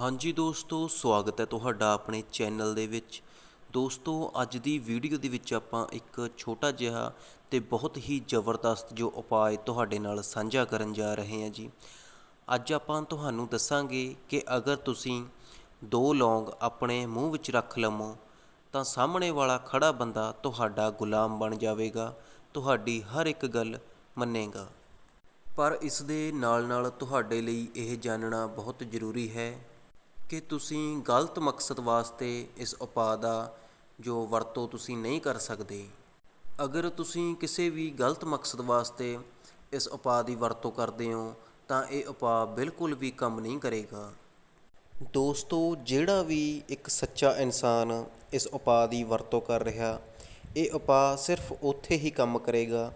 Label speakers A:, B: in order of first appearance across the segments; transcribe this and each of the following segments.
A: ਹਾਂਜੀ ਦੋਸਤੋ, ਸਵਾਗਤ ਹੈ ਤੁਹਾਡਾ ਆਪਣੇ ਚੈਨਲ ਦੇ ਵਿੱਚ। ਦੋਸਤੋ, ਅੱਜ ਦੀ ਵੀਡੀਓ ਦੇ ਵਿੱਚ ਆਪਾਂ ਇੱਕ ਛੋਟਾ ਜਿਹਾ ਤੇ ਬਹੁਤ ਹੀ ਜ਼ਬਰਦਸਤ ਜੋ ਉਪਾਅ ਤੁਹਾਡੇ ਨਾਲ ਸਾਂਝਾ ਕਰਨ ਜਾ ਰਹੇ ਹਾਂ ਜੀ। ਅੱਜ ਆਪਾਂ ਤੁਹਾਨੂੰ ਦੱਸਾਂਗੇ ਕਿ ਅਗਰ ਤੁਸੀਂ ਦੋ ਲੌਂਗ ਆਪਣੇ ਮੂੰਹ ਵਿੱਚ ਰੱਖ ਲਵੋ, ਤਾਂ ਸਾਹਮਣੇ ਵਾਲਾ ਖੜਾ ਬੰਦਾ ਤੁਹਾਡਾ ਗੁਲਾਮ ਬਣ ਜਾਵੇਗਾ, ਤੁਹਾਡੀ ਹਰ ਇੱਕ ਗੱਲ ਮੰਨੇਗਾ। ਪਰ ਇਸ ਦੇ ਨਾਲ ਨਾਲ ਤੁਹਾਡੇ ਲਈ ਇਹ ਜਾਣਨਾ ਬਹੁਤ ਜ਼ਰੂਰੀ ਹੈ ਕਿ ਤੁਸੀਂ ਗਲਤ ਮਕਸਦ ਵਾਸਤੇ ਇਸ ਉਪਾਅ ਦਾ ਜੋ ਵਰਤੋਂ ਤੁਸੀਂ ਨਹੀਂ ਕਰ ਸਕਦੇ। ਅਗਰ ਤੁਸੀਂ ਕਿਸੇ ਵੀ ਗਲਤ ਮਕਸਦ ਵਾਸਤੇ ਇਸ ਉਪਾਅ ਦੀ ਵਰਤੋਂ ਕਰਦੇ ਹੋ, ਤਾਂ ਇਹ ਉਪਾਅ ਬਿਲਕੁਲ ਵੀ ਕੰਮ ਨਹੀਂ ਕਰੇਗਾ। ਦੋਸਤੋ, ਜਿਹੜਾ ਵੀ ਇੱਕ ਸੱਚਾ ਇਨਸਾਨ ਇਸ ਉਪਾਅ ਦੀ ਵਰਤੋਂ ਕਰ ਰਿਹਾ, ਇਹ ਉਪਾਅ ਸਿਰਫ ਉੱਥੇ ਹੀ ਕੰਮ ਕਰੇਗਾ,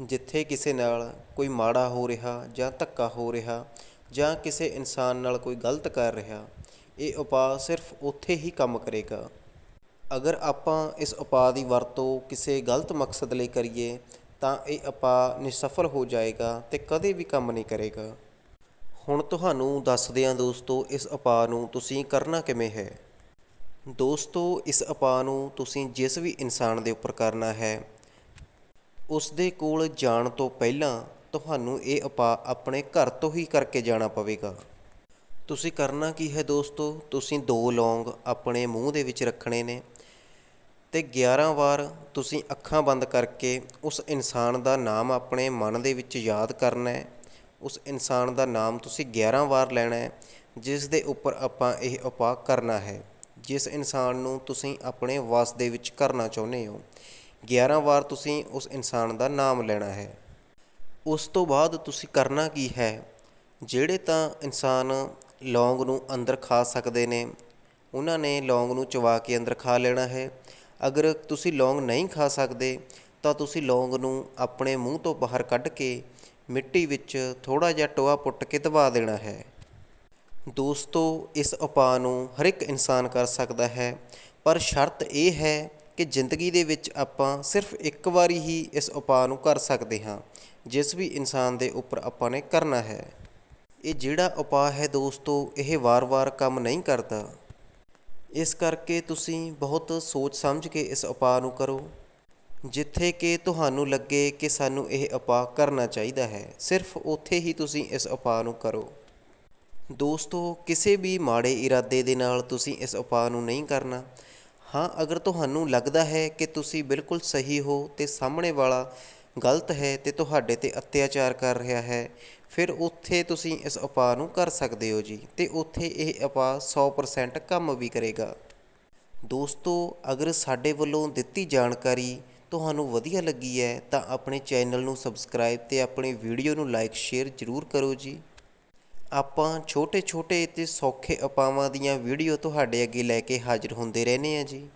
A: ਜਿੱਥੇ ਕਿਸੇ ਨਾਲ ਕੋਈ ਮਾੜਾ ਹੋ ਰਿਹਾ ਜਾਂ ਧੱਕਾ ਹੋ ਰਿਹਾ ਜਾਂ ਕਿਸੇ ਇਨਸਾਨ ਨਾਲ ਕੋਈ ਗਲਤ ਕਰ ਰਿਹਾ। ਇਹ ਉਪਾਅ ਸਿਰਫ ਉੱਥੇ ਹੀ ਕੰਮ ਕਰੇਗਾ। ਅਗਰ ਆਪਾਂ ਇਸ ਉਪਾਅ ਦੀ ਵਰਤੋਂ ਕਿਸੇ ਗਲਤ ਮਕਸਦ ਲਈ ਕਰੀਏ, ਤਾਂ ਇਹ ਉਪਾਅ ਨਿਸਫਲ ਹੋ ਜਾਏਗਾ ਤੇ ਕਦੇ ਵੀ ਕੰਮ ਨਹੀਂ ਕਰੇਗਾ। ਹੁਣ ਤੁਹਾਨੂੰ ਦੱਸਦੇ ਹਾਂ ਦੋਸਤੋ, ਇਸ ਉਪਾਅ ਨੂੰ ਤੁਸੀਂ ਕਰਨਾ ਕਿਵੇਂ ਹੈ? ਦੋਸਤੋ, ਇਸ ਉਪਾਅ ਨੂੰ ਤੁਸੀਂ ਜਿਸ ਵੀ ਇਨਸਾਨ ਦੇ ਉੱਪਰ ਕਰਨਾ ਹੈ ਉਸ ਦੇ ਕੋਲ ਜਾਣ ਤੋਂ ਪਹਿਲਾਂ ਤੁਹਾਨੂੰ ਇਹ ਉਪਾਅ ਆਪਣੇ ਘਰ ਤੋਂ ਹੀ ਕਰਕੇ ਜਾਣਾ ਪਵੇਗਾ। ਤੁਸੀਂ ਕਰਨਾ ਕੀ ਹੈ ਦੋਸਤੋ? ਤੁਸੀਂ ਦੋ ਲੌਂਗ ਆਪਣੇ ਮੂੰਹ ਦੇ ਵਿੱਚ ਰੱਖਣੇ ਨੇ ਤੇ 11 ਵਾਰ ਤੁਸੀਂ ਅੱਖਾਂ ਬੰਦ ਕਰਕੇ ਉਸ ਇਨਸਾਨ ਦਾ ਨਾਮ ਆਪਣੇ ਮਨ ਦੇ ਵਿੱਚ ਯਾਦ ਕਰਨਾ ਹੈ। ਉਸ ਇਨਸਾਨ ਦਾ ਨਾਮ ਤੁਸੀਂ 11 ਵਾਰ ਲੈਣਾ ਹੈ, ਜਿਸ ਦੇ ਉੱਪਰ ਆਪਾਂ ਇਹ ਉਪਾਅ ਕਰਨਾ ਹੈ। ਜਿਸ ਇਨਸਾਨ ਨੂੰ ਤੁਸੀਂ ਆਪਣੇ ਵਸ ਦੇ ਵਿੱਚ ਕਰਨਾ ਚਾਹੁੰਦੇ ਹੋ 11 ਵਾਰ ਤੁਸੀਂ ਉਸ ਇਨਸਾਨ ਦਾ ਨਾਮ ਲੈਣਾ ਹੈ। ਉਸ ਤੋਂ ਬਾਅਦ ਤੁਸੀਂ ਕਰਨਾ ਕੀ ਹੈ? ਜਿਹੜੇ ਤਾਂ ਇਨਸਾਨ ਲੌਂਗ ਨੂੰ ਅੰਦਰ ਖਾ ਸਕਦੇ ਨੇ। ਉਹਨਾਂ ਨੇ ਲੌਂਗ ਨੂੰ ਚਵਾ ਕੇ ਅੰਦਰ ਖਾ ਲੈਣਾ ਹੈ। ਅਗਰ ਤੁਸੀਂ ਲੌਂਗ ਨਹੀਂ ਖਾ ਸਕਦੇ, ਤਾਂ ਤੁਸੀਂ ਲੌਂਗ ਨੂੰ ਆਪਣੇ ਮੂੰਹ ਤੋਂ ਬਾਹਰ ਕੱਢ ਕੇ ਮਿੱਟੀ ਵਿੱਚ ਥੋੜਾ ਜਿਹਾ ਟੋਆ ਪੁੱਟ ਕੇ ਦਬਾ ਦੇਣਾ ਹੈ। ਦੋਸਤੋ, ਇਸ ਉਪਾਅ ਨੂੰ ਹਰ ਇੱਕ ਇਨਸਾਨ ਕਰ ਸਕਦਾ ਹੈ। ਪਰ ਸ਼ਰਤ ਇਹ ਹੈ ਕਿ ਜ਼ਿੰਦਗੀ ਦੇ ਵਿੱਚ ਆਪਾਂ ਸਿਰਫ ਇੱਕ ਵਾਰੀ ਹੀ ਇਸ ਉਪਾਅ ਨੂੰ ਕਰ ਸਕਦੇ ਹਾਂ, ਜਿਸ ਵੀ ਇਨਸਾਨ ਦੇ ਉੱਪਰ ਆਪਾਂ ਨੇ ਕਰਨਾ ਹੈ। ਇਹ ਜਿਹੜਾ ਉਪਾਅ ਹੈ ਦੋਸਤੋ, ਇਹ ਵਾਰ-ਵਾਰ ਕੰਮ ਨਹੀਂ ਕਰਦਾ। ਇਸ ਕਰਕੇ ਤੁਸੀਂ ਬਹੁਤ ਸੋਚ ਸਮਝ ਕੇ ਇਸ ਉਪਾਅ ਨੂੰ ਕਰੋ। ਜਿੱਥੇ ਕਿ ਤੁਹਾਨੂੰ ਲੱਗੇ ਕਿ ਸਾਨੂੰ ਇਹ ਉਪਾਅ ਕਰਨਾ ਚਾਹੀਦਾ ਹੈ, ਸਿਰਫ ਉੱਥੇ ਹੀ ਤੁਸੀਂ ਇਸ ਉਪਾਅ ਨੂੰ ਕਰੋ। ਦੋਸਤੋ, ਕਿਸੇ ਵੀ ਮਾੜੇ ਇਰਾਦੇ ਦੇ ਨਾਲ ਤੁਸੀਂ ਇਸ ਉਪਾਅ ਨੂੰ ਨਹੀਂ ਕਰਨਾ। ਹਾਂ, ਅਗਰ ਤੁਹਾਨੂੰ ਲੱਗਦਾ ਹੈ ਕਿ ਤੁਸੀਂ ਬਿਲਕੁਲ ਸਹੀ ਹੋ ਤੇ ਸਾਹਮਣੇ ਵਾਲਾ ਗਲਤ ਹੈ ਤੇ ਤੁਹਾਡੇ ਤੇ ਅਤਿਆਚਾਰ ਕਰ ਰਿਹਾ ਹੈ, ਫਿਰ ਉੱਥੇ ਤੁਸੀਂ ਇਸ ਉਪਾਅ ਨੂੰ ਕਰ ਸਕਦੇ ਹੋ ਜੀ ਤੇ ਉੱਥੇ ਇਹ ਉਪਾਅ 100% ਕੰਮ ਵੀ ਕਰੇਗਾ। ਦੋਸਤੋ, ਅਗਰ ਸਾਡੇ ਵੱਲੋਂ ਦਿੱਤੀ ਜਾਣਕਾਰੀ ਤੁਹਾਨੂੰ ਵਧੀਆ ਲੱਗੀ ਹੈ, ਤਾਂ ਆਪਣੇ ਚੈਨਲ ਨੂੰ ਸਬਸਕ੍ਰਾਈਬ ਤੇ ਆਪਣੀ ਵੀਡੀਓ ਨੂੰ ਲਾਈਕ, ਸ਼ੇਅਰ ਜ਼ਰੂਰ ਕਰੋ ਜੀ। ਆਪਾਂ ਛੋਟੇ ਛੋਟੇ ਤੇ ਸੌਖੇ ਉਪਾਵਾਂ ਦੀਆਂ ਵੀਡੀਓ ਤੁਹਾਡੇ ਅੱਗੇ ਲੈ ਕੇ ਹਾਜ਼ਰ ਹੁੰਦੇ ਰਹਿੰਦੇ ਹਾਂ ਜੀ।